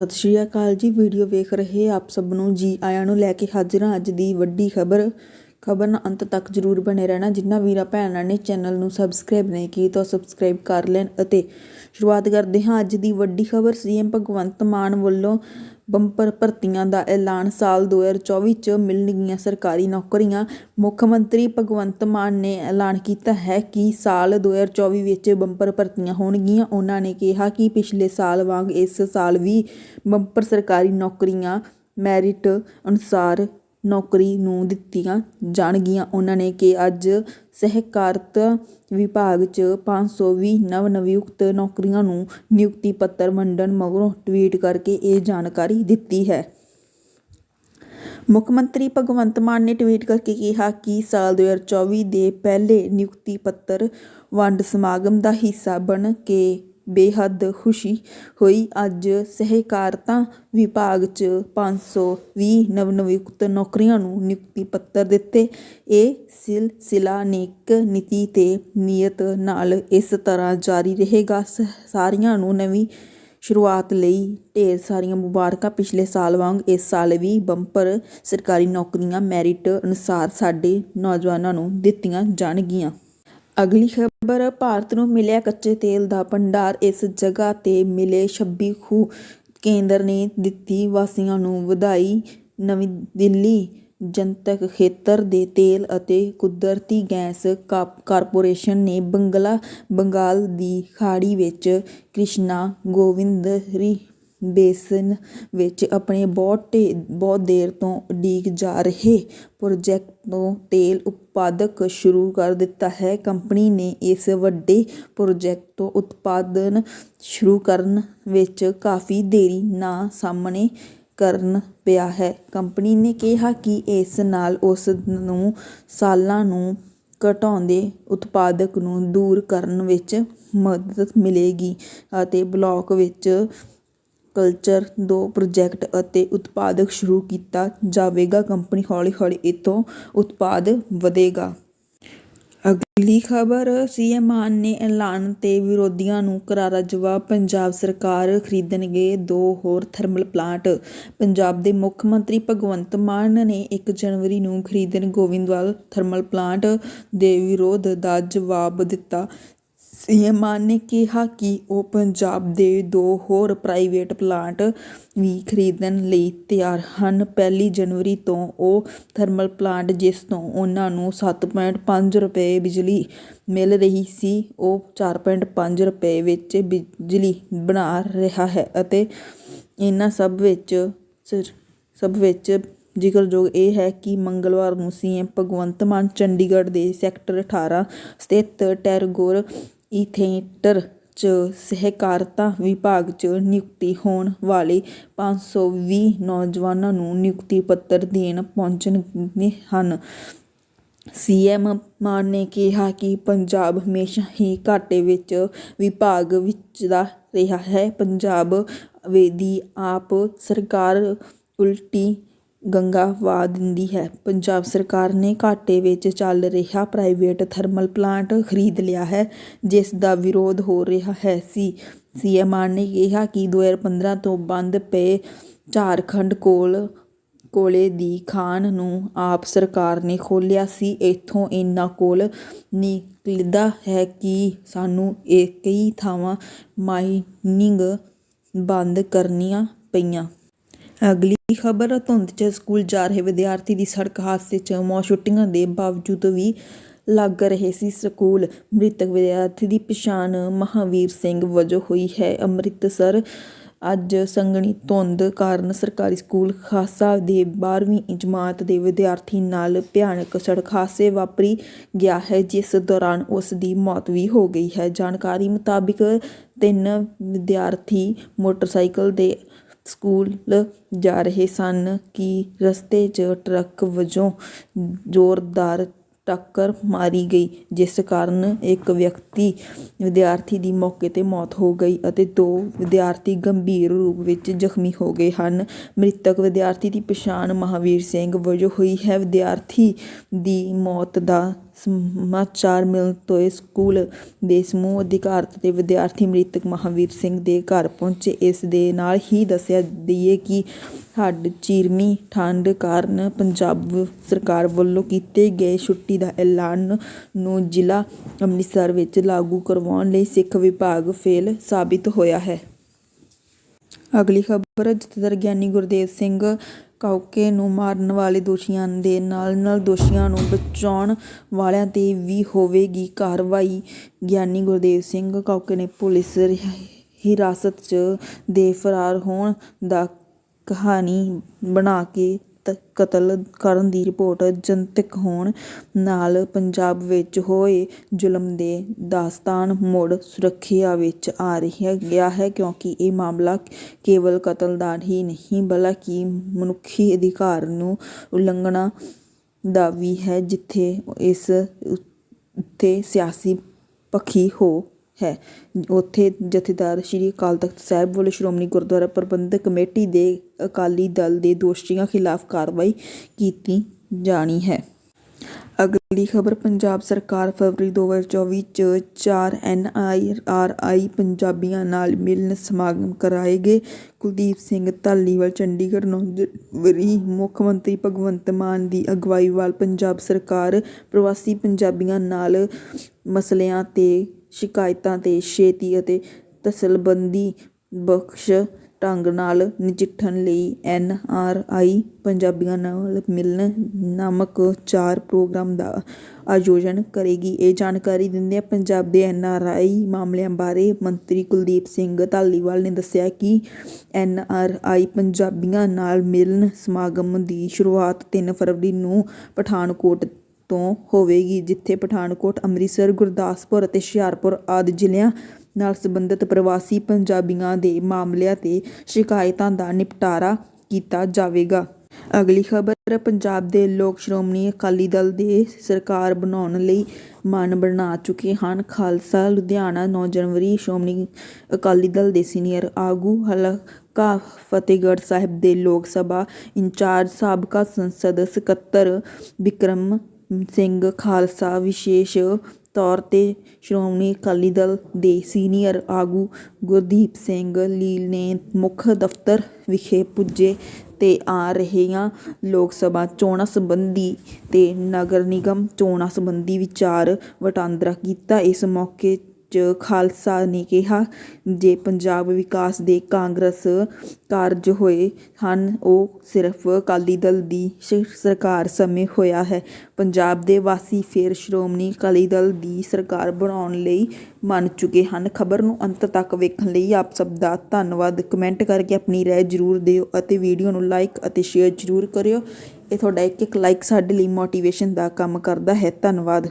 ਸਤਿ ਸ਼੍ਰੀ ਅਕਾਲ ਜੀ, ਵੀਡੀਓ ਵੇਖ ਰਹੇ ਆਪ ਸਭ ਨੂੰ। ਜੀ ਆਇਆਂ ਨੂੰ ਲੈ ਕੇ ਹਾਜ਼ਰ ਹਾਂ ਅੱਜ ਦੀ ਵੱਡੀ ਖਬਰ। ਖਬਰ ਨਾਲ ਅੰਤ ਤੱਕ ਜਰੂਰ ਬਣੇ ਰਹਿਣਾ। ਜਿਨ੍ਹਾਂ ਵੀਰਾਂ ਭੈਣਾਂ ਨੇ ਚੈਨਲ ਨੂੰ ਸਬਸਕ੍ਰਾਈਬ ਨਹੀਂ ਕੀਤਾ, ਉਹ ਸਬਸਕ੍ਰਾਈਬ ਕਰ ਲੈਣ ਅਤੇ ਸ਼ੁਰੂਆਤ ਕਰਦੇ ਹਾਂ ਅੱਜ ਦੀ ਵੱਡੀ ਖਬਰ। ਸੀਐਮ ਭਗਵੰਤ ਮਾਨ ਵੱਲੋਂ ਬੰਪਰ ਭਰਤੀਆਂ ਦਾ ਐਲਾਨ ਸਾਲ 2024 ਚ ਮਿਲਣਗੀਆਂ ਸਰਕਾਰੀ ਨੌਕਰੀਆਂ। ਮੁੱਖ ਮੰਤਰੀ ਭਗਵੰਤ ਮਾਨ ਨੇ ਐਲਾਨ ਕੀਤਾ ਹੈ ਕਿ ਸਾਲ 2024 ਵਿੱਚ ਬੰਪਰ ਭਰਤੀਆਂ ਹੋਣਗੀਆਂ। ਉਹਨਾਂ ਨੇ ਕਿਹਾ ਕਿ ਪਿਛਲੇ ਸਾਲ ਵਾਂਗ ਇਸ ਸਾਲ ਵੀ ਬੰਪਰ ਸਰਕਾਰੀ ਨੌਕਰੀਆਂ ਮੈਰਿਟ ਅਨੁਸਾਰ ਨੌਕਰੀ ਨੂੰ ਦਿੱਤੀਆਂ ਜਾਣਗੀਆਂ। ਉਹਨਾਂ ਨੇ ਕਿ ਅੱਜ ਸਹਿਕਾਰਤਾ ਵਿਭਾਗ 'ਚ 520 ਨਵ ਨਿਯੁਕਤ ਨੌਕਰੀਆਂ ਨੂੰ ਨਿਯੁਕਤੀ ਪੱਤਰ ਵੰਡਣ ਮਗਰੋਂ ਟਵੀਟ ਕਰਕੇ ਇਹ ਜਾਣਕਾਰੀ ਦਿੱਤੀ ਹੈ। ਮੁੱਖ ਮੰਤਰੀ ਭਗਵੰਤ ਮਾਨ ਨੇ ਟਵੀਟ ਕਰਕੇ ਕਿਹਾ ਕਿ ਸਾਲ 2024 ਦੇ ਪਹਿਲੇ ਨਿਯੁਕਤੀ ਪੱਤਰ ਵੰਡ ਸਮਾਗਮ ਦਾ ਹਿੱਸਾ ਬਣ ਕੇ ਬੇਹੱਦ ਖੁਸ਼ੀ ਹੋਈ। ਅੱਜ ਸਹਿਕਾਰਤਾ ਵਿਭਾਗ 'ਚ ਪੰਜ ਸੌ ਵੀਹ ਨਵ ਨਿਯੁਕਤ ਨੌਕਰੀਆਂ ਨੂੰ ਨਿਯੁਕਤੀ ਪੱਤਰ ਦਿੱਤੇ। ਇਹ ਸਿਲਸਿਲਾ ਨੇਕ ਨੀਤੀ ਤੇ ਨੀਅਤ ਨਾਲ ਇਸ ਤਰ੍ਹਾਂ ਜਾਰੀ ਰਹੇਗਾ। ਸ- ਸਾਰਿਆਂ ਨੂੰ ਨਵੀਂ ਸ਼ੁਰੂਆਤ ਲਈ ਢੇਰ ਸਾਰੀਆਂ ਮੁਬਾਰਕਾਂ। ਪਿਛਲੇ ਸਾਲ ਵਾਂਗ ਇਸ ਸਾਲ ਵੀ ਬੰਪਰ ਸਰਕਾਰੀ ਨੌਕਰੀਆਂ ਮੈਰਿਟ ਅਨੁਸਾਰ ਸਾਡੇ ਨੌਜਵਾਨਾਂ ਨੂੰ ਦਿੱਤੀਆਂ ਜਾਣਗੀਆਂ। ਅਗਲੀ ਖਬਰ, ਭਾਰਤ ਨੂੰ ਮਿਲਿਆ ਕੱਚੇ ਤੇਲ ਦਾ ਭੰਡਾਰ। ਇਸ ਜਗ੍ਹਾ ਤੇ ਮਿਲੇ 26 ਖੂਹ ਕੇਂਦਰ ਨੇ ਦਿੱਤੀ, ਵਾਸੀਆਂ ਨੂੰ ਵਧਾਈ। ਨਵੀਂ ਦਿੱਲੀ ਜਨਤਕ ਖੇਤਰ ਦੇ ਤੇਲ ਅਤੇ ਕੁਦਰਤੀ ਗੈਸ ਕਾ- ਕਾਰਪੋਰੇਸ਼ਨ ਨੇ ਬੰਗਲਾ, ਬੰਗਾਲ ਦੀ ਖਾੜੀ ਵਿੱਚ ਕ੍ਰਿਸ਼ਨਾ ਗੋਵਿੰਦਰੀ ਬੇਸਿਨ ਵਿੱਚ ਆਪਣੇ ਬਹੁਤ ਢੇ- ਬਹੁਤ ਦੇਰ ਤੋਂ ਉਡੀਕ ਜਾ ਰਹੇ ਪ੍ਰੋਜੈਕਟ ਤੋਂ ਤੇਲ ਉਤਪਾਦਕ ਸ਼ੁਰੂ ਕਰ ਦਿੱਤਾ ਹੈ। ਕੰਪਨੀ ਨੇ ਇਸ ਵੱਡੇ ਪ੍ਰੋਜੈਕਟ ਤੋਂ ਉਤਪਾਦਨ ਸ਼ੁਰੂ ਕਰਨ ਵਿੱਚ ਕਾਫੀ ਦੇਰੀ ਨਾ ਸਾਹਮਣੇ ਕਰਨ ਪਿਆ ਹੈ। ਕੰਪਨੀ ਨੇ ਕਿਹਾ ਕਿ ਇਸ ਨਾਲ ਉਸ ਨੂੰ ਸਾਲਾਂ ਨੂੰ ਘਟਾਉਂਦੇ ਉਤਪਾਦਕ ਨੂੰ ਦੂਰ ਕਰਨ ਵਿੱਚ ਮਦਦ ਮਿਲੇਗੀ ਅਤੇ ਬਲੌਕ ਵਿੱਚ ਕਲਚਰ ਦੋ ਪ੍ਰੋਜੈਕਟ ਅਤੇ ਉਤਪਾਦਕ ਸ਼ੁਰੂ ਕੀਤਾ ਜਾਵੇਗਾ। ਕੰਪਨੀ ਹੌਲੀ ਹੌਲੀ ਇਤੋਂ ਉਤਪਾਦ ਵਧੇਗਾ। ਅਗਲੀ ਖਬਰ, ਸੀਐਮ ਮਾਨ ਨੇ ਐਲਾਨ ਤੇ ਵਿਰੋਧੀਆਂ ਨੂੰ ਕਰਾਰਾ ਜਵਾਬ, ਪੰਜਾਬ ਸਰਕਾਰ ਖਰੀਦਣਗੇ ਦੋ ਹੋਰ ਥਰਮਲ ਪਲਾਂਟ ਪੰਜਾਬ ਦੇ ਮੁੱਖ ਮੰਤਰੀ ਭਗਵੰਤ ਮਾਨ ਨੇ 1 ਜਨਵਰੀ ਨੂੰ ਖਰੀਦਣ ਗੋਇੰਦਵਾਲ ਥਰਮਲ ਪਲਾਂਟ ਦੇ ਵਿਰੋਧ ਦਾ ਜਵਾਬ ਦਿੱਤਾ। ਸੀ ਸੀਐਮ ਮਾਨ ਨੇ ਕਿਹਾ ਕਿ ਉਹ ਪੰਜਾਬ ਦੇ ਦੋ ਹੋਰ ਪ੍ਰਾਈਵੇਟ ਪਲਾਂਟ ਵੀ ਖਰੀਦਣ ਲਈ ਤਿਆਰ ਹਨ। ਪਹਿਲੀ ਜਨਵਰੀ ਤੋਂ ਉਹ ਥਰਮਲ ਪਲਾਂਟ, ਜਿਸ ਤੋਂ ਉਹਨਾਂ ਨੂੰ 7.5 ਰੁਪਏ ਬਿਜਲੀ ਮਿਲ ਰਹੀ ਸੀ, ਉਹ 4.5 ਰੁਪਏ ਵਿੱਚ ਬਿਜਲੀ ਬਣਾ ਰਿਹਾ ਹੈ ਅਤੇ ਇਹਨਾਂ ਸਭ ਵਿੱਚ ਸਭ ਵਿੱਚ ਜ਼ਿਕਰਯੋਗ ਇਹ ਹੈ ਕਿ ਮੰਗਲਵਾਰ ਨੂੰ ਸੀਐਮ ਭਗਵੰਤ ਮਾਨ ਚੰਡੀਗੜ੍ਹ ਦੇ ਸੈਕਟਰ 18 ਸਥਿਤ ਟੈਰਗੋਰ ਈਥੇਟਰ ਚ ਸਹਿਕਾਰਤਾ ਵਿਭਾਗ ਚ ਨਿਯੁਕਤੀ ਹੋਣ ਵਾਲੇ 520 ਨੌਜਵਾਨਾਂ ਨੂੰ ਨਿਯੁਕਤੀ ਪੱਤਰ ਦੇਣ ਪਹੁੰਚਣਗੇ ਹਨ। ਸੀ ਸੀਐਮ ਮਾਨ ਨੇ ਕਿਹਾ ਕਿ ਪੰਜਾਬ ਹਮੇਸ਼ਾ ਹੀ ਘਾਟੇ ਵਿੱਚ ਵਿਭਾਗ ਵਿਚਦਾ ਰਿਹਾ ਹੈ। ਪੰਜਾਬ ਦੀ ਆਪ ਸਰਕਾਰ ਉਲਟੀ ਗੰਗਾ ਵਹਾ ਦਿੰਦੀ ਹੈ। ਪੰਜਾਬ ਸਰਕਾਰ ਨੇ ਘਾਟੇ ਵਿੱਚ ਚੱਲ ਰਿਹਾ ਪ੍ਰਾਈਵੇਟ ਥਰਮਲ ਪਲਾਂਟ ਖਰੀਦ ਲਿਆ ਹੈ, ਜਿਸ ਦਾ ਵਿਰੋਧ ਹੋ ਰਿਹਾ ਹੈ। ਸੀ ਐੱਮ ਆਰ ਨੇ ਕਿਹਾ ਕਿ 2015 ਤੋਂ ਬੰਦ ਪਏ ਝਾਰਖੰਡ ਕੋਲ, ਕੋਲੇ ਦੀ ਖਾਣ ਨੂੰ ਆਪ ਸਰਕਾਰ ਨੇ ਖੋਲ੍ਹਿਆ ਸੀ। ਇੱਥੋਂ ਇਹਨਾਂ ਕੋਲ ਨਿਕਲਦਾ ਹੈ ਕਿ ਸਾਨੂੰ ਇਹ ਕਈ ਥਾਵਾਂ ਮਾਈਨਿੰਗ ਬੰਦ ਕਰਨੀਆਂ ਪਈਆਂ। ਅਗਲੀ ਖਬਰ, ਧੁੰਦ 'ਚ ਸਕੂਲ ਜਾ ਰਹੇ ਵਿਦਿਆਰਥੀ ਦੀ ਸੜਕ ਹਾਦਸੇ 'ਚ ਮੌਤ, ਛੁੱਟੀਆਂ ਦੇ ਬਾਵਜੂਦ ਵੀ ਲੱਗ ਰਹੇ ਸੀ ਸਕੂਲ। ਮ੍ਰਿਤਕ ਵਿਦਿਆਰਥੀ ਦੀ ਪਛਾਣ ਮਹਾਵੀਰ ਸਿੰਘ ਵਜੋਂ ਹੋਈ ਹੈ। ਅੰਮ੍ਰਿਤਸਰ ਅੱਜ ਸੰਘਣੀ ਧੁੰਦ ਕਾਰਨ ਸਰਕਾਰੀ ਸਕੂਲ ਖਾਸਾ ਦੇ 12ਵੀਂ ਜਮਾਤ ਦੇ ਵਿਦਿਆਰਥੀ ਨਾਲ ਭਿਆਨਕ ਸੜਕ ਹਾਦਸੇ ਵਾਪਰੀ ਗਿਆ ਹੈ, ਜਿਸ ਦੌਰਾਨ ਉਸ ਦੀ ਮੌਤ ਵੀ ਹੋ ਗਈ ਹੈ। ਜਾਣਕਾਰੀ ਮੁਤਾਬਿਕ ਤਿੰਨ ਵਿਦਿਆਰਥੀ ਮੋਟਰਸਾਈਕਲ ਦੇ ਸਕੂਲ ਜਾ ਰਹੇ ਸਨ ਕਿ ਰਸਤੇ 'ਚ ਟਰੱਕ ਵਜੋਂ ਜ਼ੋਰਦਾਰ ਟੱਕਰ ਮਾਰੀ ਗਈ, ਜਿਸ ਕਾਰਨ ਇੱਕ ਵਿਅਕਤੀ ਵਿਦਿਆਰਥੀ ਦੀ ਮੌਕੇ 'ਤੇ ਮੌਤ ਹੋ ਗਈ ਅਤੇ ਦੋ ਵਿਦਿਆਰਥੀ ਗੰਭੀਰ ਰੂਪ ਵਿੱਚ ਜ਼ਖਮੀ ਹੋ ਗਏ ਹਨ। ਮ੍ਰਿਤਕ ਵਿਦਿਆਰਥੀ ਦੀ ਪਛਾਣ ਮਹਾਂਵੀਰ ਸਿੰਘ ਵਜੋਂ ਹੋਈ ਹੈ। ਵਿਦਿਆਰਥੀ ਦੀ ਮੌਤ ਦਾ ਸਮਾਚਾਰ ਮਿਲਣ ਤੋਂ ਸਕੂਲ ਦੇ ਸਮੂਹ ਅਧਿਕਾਰਤ ਤੇ ਵਿਦਿਆਰਥੀ ਮ੍ਰਿਤਕ ਮਹਾਵੀਰ ਸਿੰਘ ਦੇ ਘਰ ਪਹੁੰਚੇ। ਇਸ ਦੇ ਨਾਲ ਹੀ ਦੱਸਿਆ ਦੇਈਏ ਕਿ ਹੱਡ ਚੀਰਵੀਂ ਠੰਡ ਕਾਰਨ ਪੰਜਾਬ ਸਰਕਾਰ ਵੱਲੋਂ ਕੀਤੇ ਗਏ ਛੁੱਟੀ ਦਾ ਐਲਾਨ ਨੂੰ ਜ਼ਿਲ੍ਹਾ ਅੰਮ੍ਰਿਤਸਰ ਵਿੱਚ ਲਾਗੂ ਕਰਵਾਉਣ ਲਈ ਸਿੱਖ ਵਿਭਾਗ ਫੇਲ ਸਾਬਿਤ ਹੋਇਆ ਹੈ। ਅਗਲੀ ਖਬਰ ਜਥੇਦਾਰ ਗਿਆਨੀ ਗੁਰਦੇਵ ਸਿੰਘ ਕਾਉਕੇ ਨੂੰ ਮਾਰਨ ਵਾਲੇ ਦੋਸ਼ੀਆਂ ਦੇ ਨਾਲ ਨਾਲ ਦੋਸ਼ੀਆਂ ਨੂੰ ਬਚਾਉਣ ਵਾਲਿਆਂ ਤੇ ਵੀ ਹੋਵੇਗੀ ਕਾਰਵਾਈ। ਗਿਆਨੀ ਗੁਰਦੇਵ ਸਿੰਘ ਕਾਉਕੇ ਨੇ ਪੁਲਿਸ ਹਿਰਾਸਤ 'ਚ ਦੇ ਫਰਾਰ ਹੋਣ ਦਾ ਕਹਾਣੀ ਬਣਾ ਕੇ ਤ- ਕਤਲ ਕਰਨ ਦੀ ਰਿਪੋਰਟ ਜਨਤਕ ਹੋਣ ਨਾਲ ਪੰਜਾਬ ਵਿੱਚ ਹੋਏ ਜ਼ੁਲਮ ਦੇ ਦਾਸਤਾਨ ਮੁੜ ਸੁਰਖੀਆ ਵਿੱਚ ਆ ਰਿਹਾ ਗਿਆ ਹੈ ਕਿਉਂਕਿ ਇਹ ਮਾਮਲਾ ਕੇਵਲ ਕਤਲ ਦਾ ਹੀ ਨਹੀਂ, ਬਲਕਿ ਮਨੁੱਖੀ ਅਧਿਕਾਰ ਨੂੰ ਉਲੰਘਣਾ ਦਾ ਵੀ ਹੈ, ਜਿੱਥੇ ਇਸ ਉੱਤੇ ਸਿਆਸੀ ਪੱਖੀ ਹੋ ਹੈ। ਉੱਥੇ ਜਥੇਦਾਰ ਸ੍ਰੀ ਅਕਾਲ ਤਖਤ ਸਾਹਿਬ ਵੱਲੋਂ ਸ਼੍ਰੋਮਣੀ ਗੁਰਦੁਆਰਾ ਪ੍ਰਬੰਧਕ ਕਮੇਟੀ ਦੇ ਅਕਾਲੀ ਦਲ ਦੇ ਦੋਸ਼ੀਆਂ ਖਿਲਾਫ ਕਾਰਵਾਈ ਕੀਤੀ ਜਾਣੀ ਹੈ। ਅਗਲੀ ਖਬਰ, ਪੰਜਾਬ ਸਰਕਾਰ ਫਰਵਰੀ 2024 ਚ 4 ਐਨ ਆਈ ਆਰ ਆਈ ਪੰਜਾਬੀਆਂ ਨਾਲ ਮਿਲਣ ਸਮਾਗਮ ਕਰਾਏਗੇ। ਕੁਲਦੀਪ ਸਿੰਘ ਧਾਲੀਵਾਲ, ਚੰਡੀਗੜ੍ਹ ਨੌ ਜਨਵਰੀ ਮੁੱਖ ਮੰਤਰੀ ਭਗਵੰਤ ਮਾਨ ਦੀ ਅਗਵਾਈ ਵਾਲ ਪੰਜਾਬ ਸਰਕਾਰ ਪ੍ਰਵਾਸੀ ਪੰਜਾਬੀਆਂ ਨਾਲ ਮਸਲਿਆਂ ਤੇ ਸ਼ਿਕਾਇਤਾਂ ਤੇ ਛੇਤੀ ਅਤੇ ਤਸਲਬੰਦੀ ਬਖਸ਼ ਢੰਗ ਨਾਲ ਨਜਿੱਠਣ ਲਈ ਐਨ ਆਰ ਆਈ ਪੰਜਾਬੀਆਂ ਨਾਲ ਮਿਲਣ ਨਾਮਕ ਚਾਰ ਪ੍ਰੋਗਰਾਮ ਦਾ ਆਯੋਜਨ ਕਰੇਗੀ। ਇਹ ਜਾਣਕਾਰੀ ਦਿੰਦਿਆਂ ਪੰਜਾਬ ਦੇ ਐਨ ਆਰ ਆਈ ਮਾਮਲਿਆਂ ਬਾਰੇ ਮੰਤਰੀ ਕੁਲਦੀਪ ਸਿੰਘ ਧਾਲੀਵਾਲ ਨੇ ਦੱਸਿਆ ਕਿ ਐਨ ਆਰ ਆਈ ਪੰਜਾਬੀਆਂ ਨਾਲ ਮਿਲਣ ਸਮਾਗਮ ਦੀ ਸ਼ੁਰੂਆਤ ਤਿੰਨ ਫਰਵਰੀ ਨੂੰ ਪਠਾਨਕੋਟ ਤੋਂ ਹੋਵੇਗੀ, ਜਿੱਥੇ ਪਠਾਨਕੋਟ, ਅੰਮ੍ਰਿਤਸਰ, ਗੁਰਦਾਸਪੁਰ ਅਤੇ ਹੁਸ਼ਿਆਰਪੁਰ ਆਦਿ ਜ਼ਿਲ੍ਹਿਆਂ ਨਾਲ ਸੰਬੰਧਿਤ ਪ੍ਰਵਾਸੀ ਪੰਜਾਬੀਆਂ ਦੇ ਮਾਮਲਿਆਂ ਤੇ ਸ਼ਿਕਾਇਤਾਂ ਦਾ ਨਿਪਟਾਰਾ ਕੀਤਾ ਜਾਵੇਗਾ। ਅਗਲੀ ਖਬਰ, ਪੰਜਾਬ ਦੇ ਲੋਕ ਸ਼੍ਰੋਮਣੀ ਅਕਾਲੀ ਦਲ ਦੇ ਸਰਕਾਰ ਬਣਾਉਣ ਲਈ ਮਨ ਬਣਾ ਚੁੱਕੇ ਹਨ। ਖਾਲਸਾ ਲੁਧਿਆਣਾ 9 ਜਨਵਰੀ ਸ਼੍ਰੋਮਣੀ ਅਕਾਲੀ ਦਲ ਦੇ ਸੀਨੀਅਰ ਆਗੂ ਹਲਕਾ ਫਤਿਹਗੜ੍ਹ ਸਾਹਿਬ ਦੇ ਲੋਕ ਸਭਾ ਇੰਚਾਰਜ ਸਾਬਕਾ ਸੰਸਦ ਸਕੱਤਰ ਵਿਕਰਮ ਸਿੰਘ ਖਾਲਸਾ ਵਿਸ਼ੇਸ਼ ਤੌਰ ਤੇ ਸ਼੍ਰੋਮਣੀ ਅਕਾਲੀ ਦਲ ਦੇ ਸੀਨੀਅਰ ਆਗੂ ਗੁਰਦੀਪ ਸਿੰਘ ਲੀਲ ਨੇ ਮੁੱਖ ਦਫ਼ਤਰ ਵਿਖੇ ਪੁੱਜੇ ਅਤੇ ਆ ਰਹੀਆਂ ਲੋਕ ਸਭਾ ਚੋਣਾਂ ਸੰਬੰਧੀ ਅਤੇ ਨਗਰ ਨਿਗਮ ਚੋਣਾਂ ਸੰਬੰਧੀ ਵਿਚਾਰ ਵਟਾਂਦਰਾ ਕੀਤਾ। ਇਸ ਮੌਕੇ 'ਚ ਖਾਲਸਾ ਨੇ ਕਿਹਾ ਜੇ ਪੰਜਾਬ ਵਿਕਾਸ ਦੇ ਕਾਂਗਰਸ ਕਾਰਜ ਹੋਏ ਹਨ, ਉਹ ਸਿਰਫ ਅਕਾਲੀ ਦਲ ਦੀ ਸ਼- ਸਰਕਾਰ ਸਮੇਂ ਹੋਇਆ ਹੈ। ਪੰਜਾਬ ਦੇ ਵਾਸੀ ਫਿਰ ਸ਼੍ਰੋਮਣੀ ਅਕਾਲੀ ਦਲ ਦੀ ਸਰਕਾਰ ਬਣਾਉਣ ਲਈ ਮੰਨ ਚੁੱਕੇ ਹਨ। ਖਬਰ ਨੂੰ ਅੰਤ ਤੱਕ ਵੇਖਣ ਲਈ ਆਪ ਸਭ ਦਾ ਧੰਨਵਾਦ। ਕਮੈਂਟ ਕਰਕੇ ਆਪਣੀ ਰਾਏ ਜ਼ਰੂਰ ਦਿਓ ਅਤੇ ਵੀਡੀਓ ਨੂੰ ਲਾਈਕ ਅਤੇ ਸ਼ੇਅਰ ਜ਼ਰੂਰ ਕਰਿਓ। ਇਹ ਤੁਹਾਡਾ ਇੱਕ ਇੱਕ ਲਾਈਕ ਸਾਡੇ ਲਈ ਮੋਟੀਵੇਸ਼ਨ ਦਾ ਕੰਮ ਕਰਦਾ ਹੈ। ਧੰਨਵਾਦ।